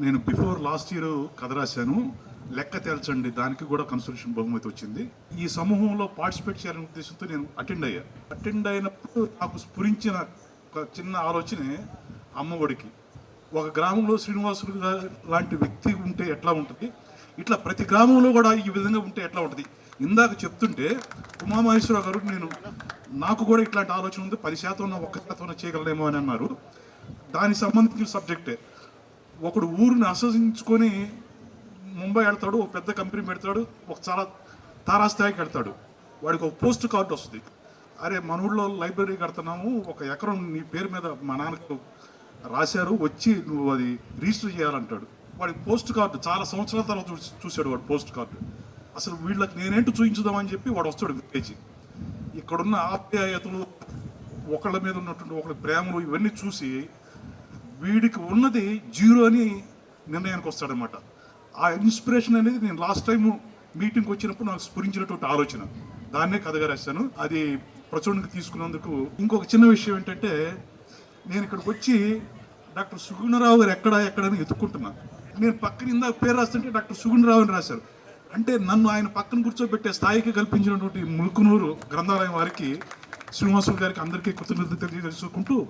నేను before last year కథ రాశాను. లెక్క తేల్చండి దానికి కూడా కన్సల్టేషన్ బహుమతి వచ్చింది. ఈ సమూహంలో పార్టిసిపేట్ చేయాలనే ఉద్దేశంతో నేను అటెండ్ అయ్యా. అటెండ్ అయినప్పుడు నాకు స్ఫురించిన ఒక చిన్న ఆలోచనే అమ్మఒడికి. ఒక గ్రామంలో శ్రీనివాసులు గారు లాంటి వ్యక్తి ఉంటే ఎట్లా ఉంటుంది? ఇట్లా ప్రతి గ్రామంలో కూడా ఈ విధంగా ఉంటే ఎట్లా ఉంటుంది? ఇందాక చెప్తుంటే ఉమామహేశ్వరరావు గారు నేను నాకు కూడా ఇట్లాంటి ఆలోచన ఉంది. పది శాతం ఉన్న ఒక్క శాతం చేయగలనేమో అని అన్నారు. దానికి సంబంధించిన సబ్జెక్టే ఒకడు ఊరిని ఆస్వాదించుకొని ముంబై వెళ్తాడు ఒక పెద్ద కంపెనీ పెడతాడు ఒక చాలా తారాస్థాయికి వెళ్తాడు. వాడికి ఒక పోస్ట్ కార్డు వస్తుంది. అరే మన ఊళ్ళో లైబ్రరీ కడుతున్నాము ఒక ఎకరం నీ పేరు మీద మా నాన్నకు రాశారు వచ్చి నువ్వు అది రిజిస్టర్ చేయాలంటాడు. వాడికి పోస్ట్ కార్డు చాలా సంవత్సరాల తర్వాత చూశాడు వాడు పోస్ట్ కార్డు. అసలు వీళ్ళకి నేనేంటో చూపించుదామని చెప్పి వాడు వస్తాడు పేజీ ఇక్కడున్న ఆప్యాయతలు ఒకళ్ళ మీద ఉన్నటువంటి ఒకళ్ళ ప్రేమలు ఇవన్నీ చూసి వీడికి ఉన్నది జీరో అని నిర్ణయానికి వస్తాడనమాట ఆ ఇన్స్పిరేషన్ అనేది నేను లాస్ట్ టైం మీటింగ్కి వచ్చినప్పుడు నాకు స్ఫురించినటువంటి ఆలోచన. దాన్నే కథగా రాశాను. అది ప్రచురణకు తీసుకున్నందుకు ఇంకొక చిన్న విషయం ఏంటంటే నేను ఇక్కడికి వచ్చి డాక్టర్ సుగుణరావు గారు ఎక్కడ ఎక్కడని ఎదుర్కొంటున్నాను ఎత్తుక్కుంటున్నా నేను పక్కన ఇందాక పేరు రాస్తుంటే డాక్టర్ సుగుణరావు అని రాశారు. అంటే నన్ను ఆయన పక్కన కూర్చోబెట్టే స్థాయికి కల్పించినటువంటి ములుకునూరు గ్రంథాలయం వారికి శ్రీనివాసులు గారికి అందరికీ కృతజ్ఞత తెలియజేసుకుంటూ